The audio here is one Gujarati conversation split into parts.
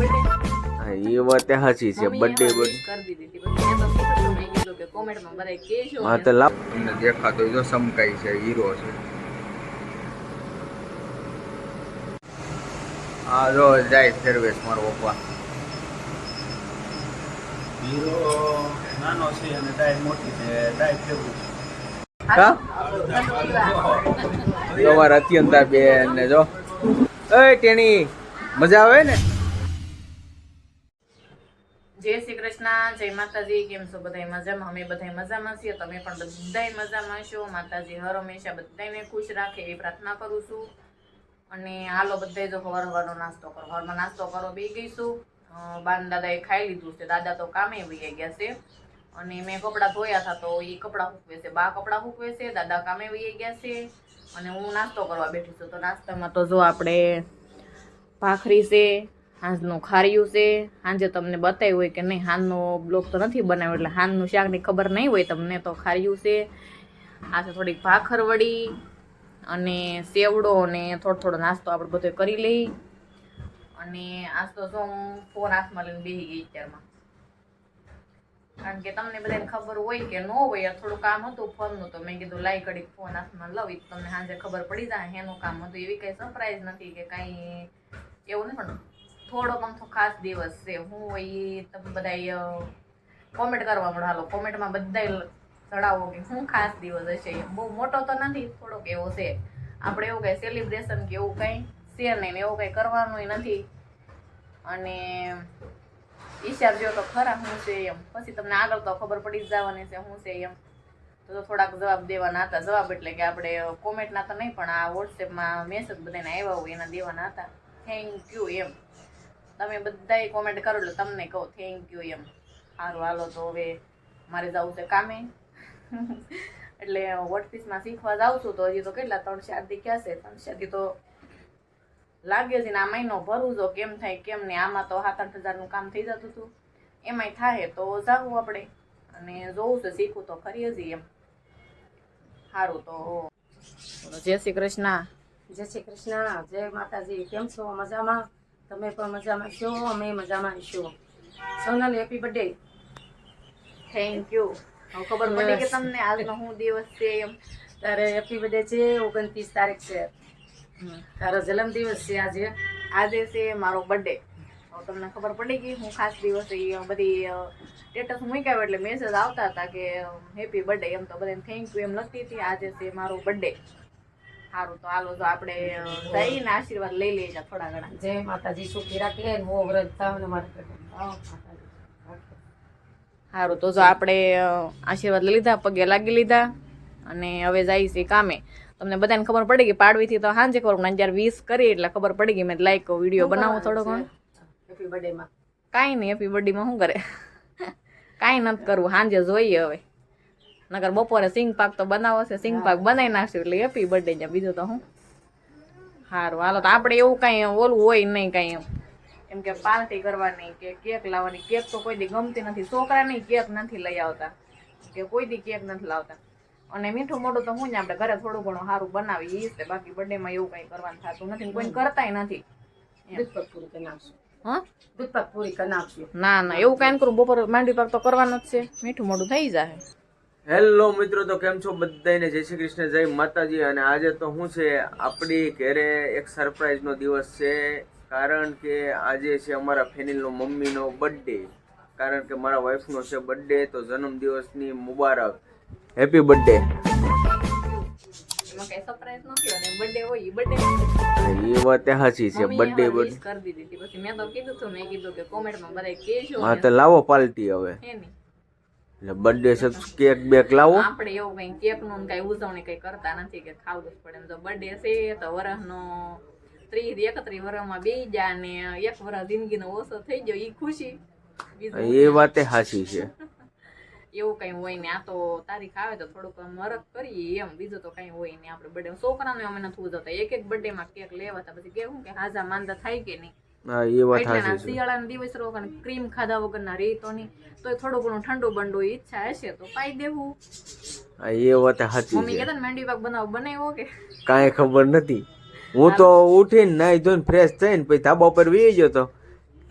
એ વાત સાચી છે. બર્થડે હા તો લાવ. તમને દેખાતો જો સમકાઈ છે હીરો છે. હા જો જાય સર્વિસ મારો પપ્પા. હીરો નાનો છે અને ડાય મોટી છે ડાય ફેવરેટ કા તમારા અત્યંતા બેન ને જો. એ ટેણી મજા આવે ને? જય શ્રી કૃષ્ણ, જય માતાજી, કેમ છો બધા મજામાં? અમે બધા મજામાં છીએ, તમે પણ બધાય મજામાં છો? માતાજી હર હંમેશા બધાને ખુશ રાખે એ પ્રાર્થના કરું છું. અને હાલો બધાય જો હવાર હવારનો નાસ્તો કરો. હવારમાં નાસ્તો કરો બે ગઈશું બાન દાદાએ ખાઈ લીધું છે. દાદા તો કામે વહી ગયા છે. અને મેં કપડાં ધોયા હતા તો એ કપડાં સૂકવે છે. બા કપડાં સૂકવે છે. દાદા કામે વહી ગયા છે. અને હું નાસ્તો કરવા બેઠી છું. તો નાસ્તામાં તો જો આપણે ભાખરી છે હાંજનું ખાર્યું છે. સાંજે તમને બતાવ્યું હોય કે નહીં હાંજનો બ્લોક તો નથી બનાવ્યો એટલે હાંજનું શાકની ખબર નહીં હોય તમને તો ખાર્યું છે. આ છે થોડીક ભાખર વડી અને સેવડો અને થોડો થોડો નાસ્તો આપણે બધો કરી લઈ. અને આજ તો જો હું ફોન હાથમાં લઈને બેસી ગઈ અત્યારમાં. કારણ કે તમને બધાને ખબર હોય કે ન હોય થોડું કામ હતું ફોનનું, તો મેં કીધું લાઈ ઘડીક ફોન હાથમાં લઉં તમને સાંજે ખબર પડી જાય એનું કામ હતું. એવી કાંઈ સરપ્રાઈઝ નથી કે કાંઈ એવું નહીં પણ થોડોક આમ ખાસ દિવસ છે. હું ઈ તમે બધા કોમેન્ટ કરવા મળો હાલો કોમેન્ટમાં બધાય ચડાવો કે શું ખાસ દિવસ હશે. બહુ મોટો તો નથી, થોડોક એવો છે. આપણે એવું કંઈ સેલિબ્રેશન કે એવું કંઈ છે નહીં એવું કંઈ કરવાનું નથી. અને ઈશાર જો તો ખરા શું છે એમ. પછી તમને આગળ તો ખબર પડી જ જવાની છે શું છે એમ. તો થોડાક જવાબ દેવાના હતા. જવાબ એટલે કે આપણે કોમેન્ટના તો નહીં પણ આ વોટ્સએપમાં મેસેજ બધાને આવ્યા હોય એના દેવાના હતા. થેન્ક યુ એમ. તમે બધાય કોમેન્ટ કરો એટલે તમને કહો. થેન્ક યુ એમ. સારું, હાલો તો હવે મારે જવું છે કામે. એટલે વોટપીસમાં શીખવા જાઉં છું તો હજી તો કેટલા, ત્રણ શાદી ક્યાં છે? ત્રણ શાદી તો લાગે છે ને આ મહિનો ભરવું જો કેમ થાય કેમ નહીં આમાં તો સાત આઠ હજારનું કામ થઈ જતું હતું. એમાંય થાય તો જાવું આપણે. અને જોવું છે, શીખવું તો ખરી હજી એમ. સારું તો જય શ્રી કૃષ્ણ. જય શ્રી કૃષ્ણ. જય માતાજી. કેમ છો? મજામાં? તમે પણ મજામાં છો? અમે મજામાં છો Sonal happy birthday thank you ખબર પડી કે તમને આજનો હું દિવસ છે એમ. તારે હેપી બર્થડે છે ઓગણત્રીસ તારીખ છે. તારો જન્મદિવસ છે આજે. આજે છે મારો બર્થડે તમને ખબર પડી ગઈ હું ખાસ દિવસે બધી સ્ટેટસ મૂક્યા એટલે મેસેજ આવતા હતા કે હેપી બર્થડે એમ તો બધાને થેન્ક યુ એમ લખતી હતી. આજે છે મારો બર્થડે સારું તો હાલો જો આપણે જઈને આશીર્વાદ લઈ લઈએ થોડા ઘણા. જય માતાજી સુખી રાખી લે હું વ્રત થાવ ને મારા સારું તો જો આપણે આશીર્વાદ લઈ લીધા પગે લાગી લીધા અને હવે જાય છે કામે. તમને બધાને ખબર પડી ગઈ પાડવીથી તો સાંજે ખબર પણ અગિયાર વીસ કરી એટલે ખબર પડી ગઈ. મેં લાઈક વીડિયો બનાવો થોડો ઘણો. હેપી બર્થડેમાં કાંઈ નહીં હેપી બર્થડેમાં શું કરે? કાંઈ નથી કરવું સાંજે જોઈએ હવે. નકર બપોરે સિંગ પાક તો બનાવો છે સિંગ પાક બનાવી નાખશું એટલે હેપી બર્થડે છે. બીજું તો હું? સારું હાલો તો આપણે એવું કાંઈ ઓલું હોય નહીં કાંઈ એમ. એમ કે પાર્ટી કરવાની કે કેક લાવવાની. કેક તો કોઈ દી ગમતી નથી. છોકરાની કેક નથી લઈ આવતા. કે કોઈ દી કેક નથી લાવતા. અને મીઠું મોઢું તો હું જ આપણે ઘરે થોડું ઘણું સારું બનાવી એ છે બાકી બર્થડેમાં એવું કંઈ કરવાનું થતું નથી કોઈ કરતાય નથી. દૂધ પાક પૂરી કરી નાખશું. હા? દૂધ પાક પૂરી કરી નાખશું. ના ના એવું કાંઈ ન કરું. બપોર માંડવી પાક તો કરવાનો જ છે. મીઠું મોઢું થઈ જાય. હેલો મિત્રો તો કેમ છો બધાને જય શ્રી કૃષ્ણ જય માતાજી. અને આજે તો શું છે આપણી ઘરે એક સરપ્રાઈઝનો દિવસ છે કારણ કે આજે છે અમારા ફેનિલનો મમ્મીનો બર્થડે કારણ કે મારા વાઈફનો છે બર્થડે તો જન્મદિવસની મુબારક. હેપી બર્થડે એ વાત સાચી છે બર્થડે હા તો લાવો પાર્ટી હવે. એટલે બર્થડે છે કેક બેક લાવો. આપણે એવું કઈ કેકનું કઈ ઉજવણી કઈ કરતા નથી કે ખાવું જ પડે. એમ તો બર્થડે છે તો વરસનો ત્રીસ એકત્રીસ વર્ષમાં બે જા ને એક વર્ષ જિંદગીનો ઓછો થઈ ગયો એ ખુશી. એ વાતે સાચી છે. એવું કઈ હોય ને આ તો તારીખ આવે તો થોડુંક મરક કરીએ એમ. બીજું તો કઈ હોય નહીં આપણે બર્થડે છોકરાને અમે નથી ઉજવતા. એક એક બર્થડે માં કેક લેવાતા પછી કેવું કે હાજા માંદા થાય કે નહીં. હા એ વાત સાચી છે. શિયાળાના દિવસ રહો ક્રીમ ખાધા વગરના રેતો નહીં. તો થોડું ઘણું ઠંડુ બંડુ ઈચ્છા હશે તો પાઈ દેવું. હા એ વાત સાચી મમ્મી કહેતા ને મેંડી પાક બનાવ બનાવ્યો કે? કાંઈ ખબર નથી. હું તો ઉઠીને નાઈ ધોઈને ફ્રેશ થઈને પછી ધાબા ઉપર વી ગયો તો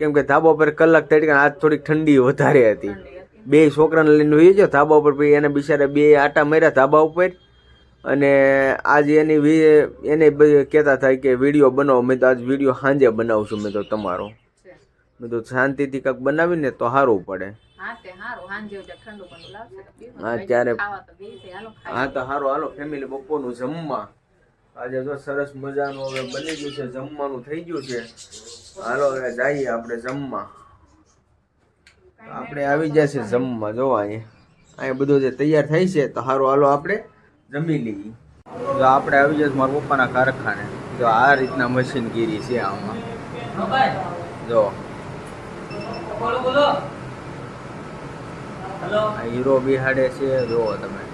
કેમ કે ધાબા ઉપર કલાક તડકા આજ થોડીક ઠંડી વધારે હતી. બે છોકરાને લઈને વી ગયો ધાબા ઉપર પછી એને બિચારા બે આટા માર્યા ધાબા ઉપર. અને આજ એની એને કહેતા થાય કે વીડિયો બનાવો. મેં તો આજ વીડિયો સાંજે બનાવશું મેં તો તમારો. છે. મેં તો શાંતિથી કાંઈક બનાવીને તો સારું પડે. હા ત્યારે-. હા તો સારું હાલો ફેમિલી બપોરનું જમવા. આજે તો સરસ મજાનું હવે બની ગયું છે. જમવાનું થઈ ગયું છે. હાલો હવે જઈએ આપણે જમવા. આપણે આવી જશે છે જમવા. જોવા અહીંયા અહીંયા બધું જે તૈયાર થાય છે તો સારું હાલો આપણે જમી લઈએ. જો આપણે આવી જઈએ મારા પપ્પાના કારખાને. જો આ રીતના મશીનગીરી છે આમાં. જો. હીરો બિહાડે છે, જુઓ તમે.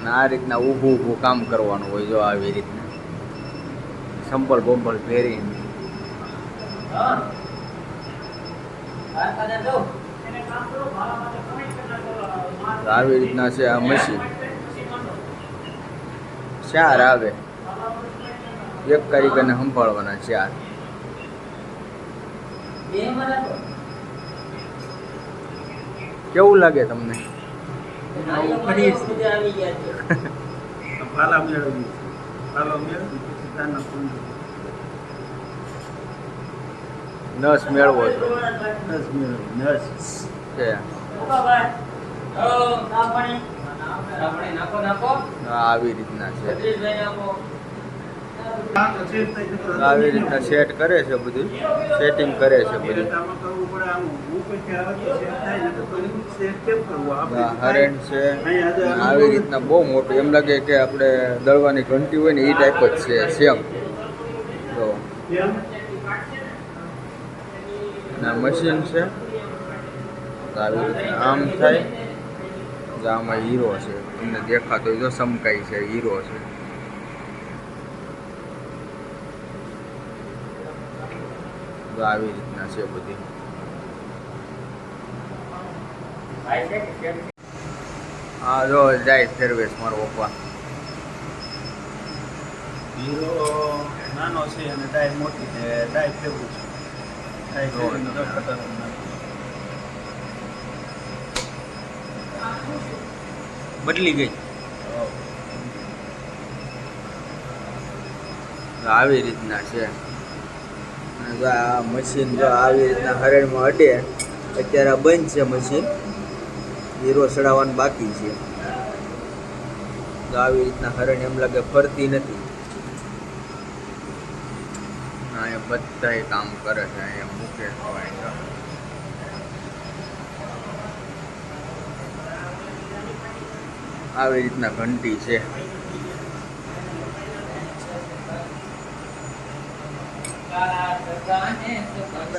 અને આ રીતના ઊભું ઊભું કામ કરવાનું હોય, જો આવી રીતના. સંપલ બોમ્પલ પહેરીને. આવી રીતના છે આ મશીન ચાર આવે. એક કારીગરને સંભાળવાના ચાર. કેવું લાગે તમને? નસ મેળવો નસ મેળવી નસ. છે. આવી રીતના છે. આવી રીતના સેટ કરે છે બધું. સેટિંગ કરે છે બધું. હરેન છે. આવી રીતના બહુ મોટું. એમ લાગે કે આપણે દળવાની ઘંટી હોય ને એ ટાઈપ જ છે સેમ. તો ના મશીન છે. તો આવી રીતના આમ થાય. તો આમાં હીરો છે. તમને દેખાતો હોય તો સમકાઈ છે હીરો છે. તો આવી રીતના છે બધી. હા જો જાય સર્વિસ મારો પપ્પા. હીરો નાનો છે અને ડાય મોટી છે ડાય ફેરવું છે. ડાય જોવો બદલી ગઈ. આવી રીતના છે. આ મશીન જો આવી રીતના હરણમાં અડે, અત્યારે બંધ છે મશીન હીરો ચડાવવાનું બાકી છે. તો આવી રીતના હરણ એમ લાગે ફરતી નથી. બધાય કામ કરે છે, અહીંયા મૂકે છે આવી રીતના ઘંટી છે.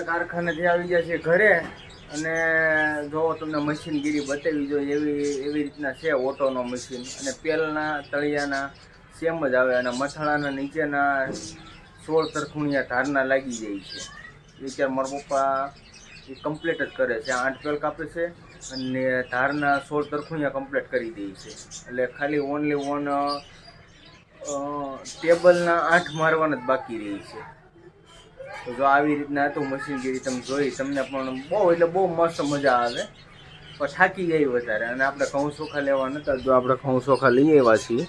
કારખાનેથી આવી ગયા છે ઘરે અને જો તમને મશીનગીરી બતાવી જોઈએ, એવી એવી રીતના છે ઓટોનો મશીન અને પેલના, તળિયાના સેમ જ આવે અને મથાળાના નીચેના સોળ તરખુણિયા ધારના લાગી જાય છે. એ ત્યારે મારા પપ્પા એ કમ્પ્લીટ જ કરે છે. આઠ પેલ કાપે છે. અને ધારના સોળ તરખુણિયા કમ્પ્લીટ કરી દઈએ છે. એટલે ખાલી ઓનલી ઓન ટેબલના આઠ મારવાના જ બાકી રહી છે. તો જો આવી રીતના હતું મશીનગીરી તમે જોઈ, તમને પણ બહુ, એટલે બહુ મસ્ત મજા આવે. પણ થાકી જાય વધારે. અને આપણે ઘઉં ચોખા લેવા નતા, જો આપણે ઘઉં ચોખા લઈ આવ્યા છીએ.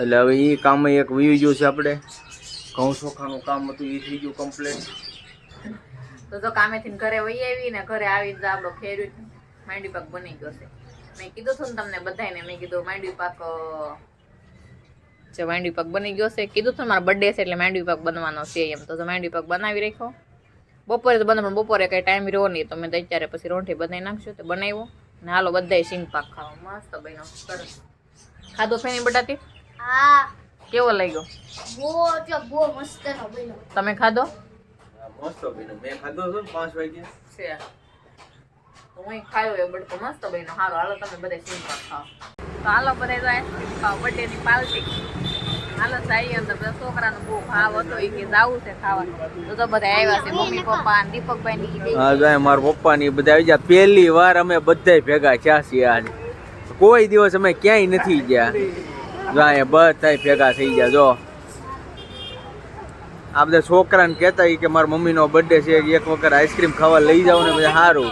એટલે હવે એ કામ એક વી ગયું છે આપણે. ઘઉં ચોખાનું કામ હતું, એ થઈ ગયું કમ્પ્લીટ તો જો કામેથી ઘરે વહી આવી ને ઘરે આવી જ આપણો ફેર્યું માંડવી પાક બની ગયો છે. મેં કીધું હતું ને તમને બધાને મેં કીધું માંડવી પાક જે માંડવી પાક બની ગયો છે કીધું હતું મારા બર્થડે છે એટલે માંડવી પાક બનવાનો છે એમ. તો માંડવી પાક બનાવી રાખ્યો. બપોરે તો પણ બપોરે કઈ ટાઈમ રહ્યો નહીં તો મેં તો અત્યારે પછી રોંઠી બનાવી નાખશું તો બનાવ્યો. ને હાલો બધાય સિંગ પાક ખાવા. મસ્ત બન્યો સરસ. ખાધો ફેની બટાટી હા. કેવો લાગ્યો? બહુ એટલે બહુ મસ્ત બન્યો. તમે ખાધો? મસ્ત બન્યું. મેં ખાધો હતો ને પાંચ વાગે છે. હું ખાયો એ બડકો મસ્ત બન્યો. હારો હાલો તમે બધા સિંગ ખાઓ? તો હાલો બધા તો આઈસ્ક્રીમ ખાઓ બર્થડે ની પાર્ટી હાલો જઈએ અંદર બધા છોકરાનો બહુ ભાવ હતો એ કે જાવું છે ખાવા. તો તો બધા આવ્યા છે મમ્મી પપ્પા દીપકભાઈ ની હા જાય મારા પપ્પા ની બધા આવી ગયા. પહેલી વાર અમે બધાય ભેગા થયા છીએ આજ. કોઈ દિવસ અમે ક્યાંય નથી ગયા. જાય બધાય ભેગા થઈ ગયા જો. આ બધા છોકરાને કહેતા કે મારા મમ્મીનો બર્થડે છે એક વખત આઈસ્ક્રીમ ખાવા લઈ જાવ ને બધા સારું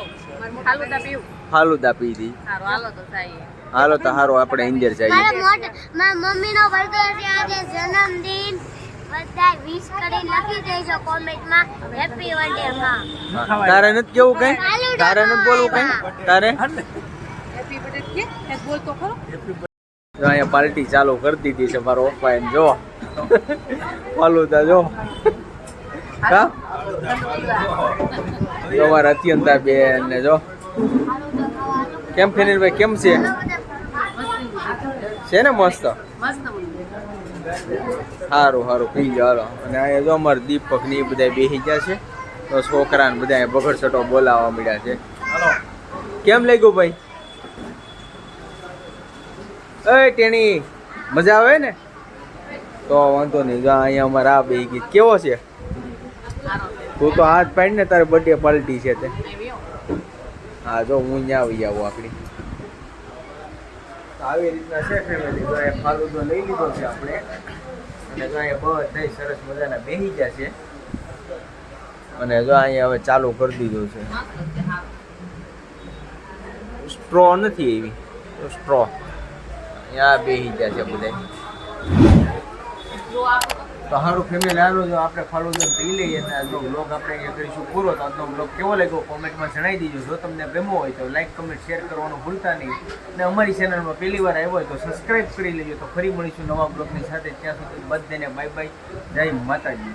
ફાલુદા પી દી. હાલો તો હારો સારું આપણે ઇન્જર જઈએ. મારા મમ્મીનો બર્થડે છે આજે જન્મદિન. બધા વિશ કરી લખી દેજો કોમેન્ટમાં હેપી બર્થડે માં. તારે નથી કેવું કઈ? તારે નથી બોલવું કઈ? તારે? હેપી બર્થડે કે? બોલ તો ખરો. જો અહીંયા પાર્ટી ચાલુ કરી દીધી છે મારો પપ્પા એને જો. ફાલુદા જો. હા? જો મારા અત્યંતા બેન ને જો. કેમ ફેનિલભાઈ કેમ છે? છે ને મસ્ત? સારું સારું પી જાઓ હાલો. અને અહીંયા જો અમારે દીપક ને એ બધા બેસી ગયા છે. તો છોકરાને બધા બગડસટો બોલાવવા મળ્યા છે. કેમ લાગ્યું ભાઈ? એ ટેણી, મજા આવે ને? તો વાંધો નહીં, જો અહીંયા અમારે આ બેસી ગીત કેવો છે? તું તો હાથ પાડીને તારે બર્થડે પાર્ટી છે તે. હા, જો હું અહીંયા આવી આવું આપણી આવી રીતના છે ફેમિલી તો એ ફાલુદો લઈ લીધો છે આપણે. અને જો અહીંયા બધા સરસ મજાના બેસી ગયા છે. અને જો અહીંયા હવે ચાલુ કરી દીધું છે. સ્ટ્રો નથી એવી. સ્ટ્રો. અહીંયા બેસી ગયા છે બધા. તો સારું ફેમિલી આનો જો આપણે ફાલુદો પી લઈએ અને આજનો બ્લોગ આપણે અહીંયા કરીશું પૂરો તો આજનો બ્લોગ કેવો લાગ્યો કોમેન્ટમાં જણાવી દીજો. જો તમને ગમ્યો હોય તો લાઈક કમેન્ટ શેર કરવાનું ભૂલતા નહીં. અને અમારી ચેનલમાં પહેલી વાર આવ્યો હોય તો સબસ્ક્રાઈબ કરી લેજો તો ફરી મળીશું નવા બ્લોગની સાથે. ત્યાં સુધી બધાને બાય બાય જય માતાજી.